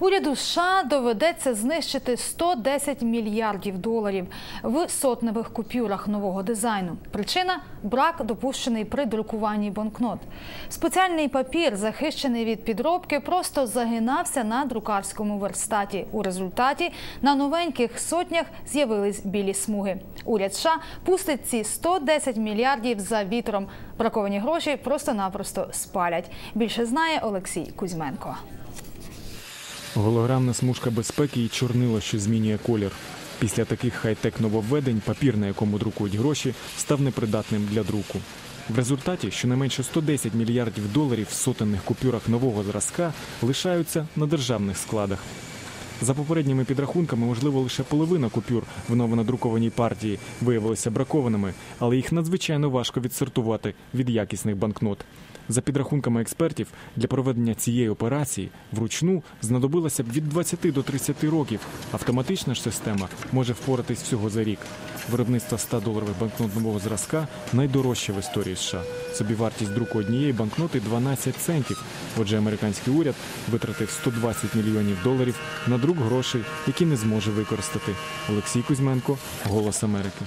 Уряду США доведеться знищити 110 мільярдів доларів в сотневих купюрах нового дизайну. Причина брак допущений при друкуванні банкнот. Спеціальний папір, захищений від підробки, просто загинався на друкарському верстаті. У результаті на новеньких сотнях з'явились білі смуги. Уряд США пустить ці 110 мільярдів за вітром. Браковані гроші просто-напросто спалять. Більше знає Олексій Кузьменко. Голограмна смужка безпеки і чорнило, що змінює колір. Після таких хай-тек нововведень папір, на якому друкують гроші, став непридатним для друку. В результаті щонайменше 110 мільярдів доларів в сотенних купюрах нового зразка лишаються на державних складах. За попередніми підрахунками, можливо, лише половина купюр в новонадрукованій партії виявилися бракованими, але їх надзвичайно важко відсортувати від якісних банкнот. За підрахунками експертів, для проведення цієї операції вручну знадобилося б від 20 до 30 років. Автоматична ж система може впоратись всього за рік. Виробництво 100 доларових банкнот нового зразка найдорожче в історії США. Собівартість друку однієї банкноти 12 центів. Отже, американський уряд витратив 120 мільйонів доларів на друк грошей, які не зможе використати. Олексій Кузьменко, Голос Америки.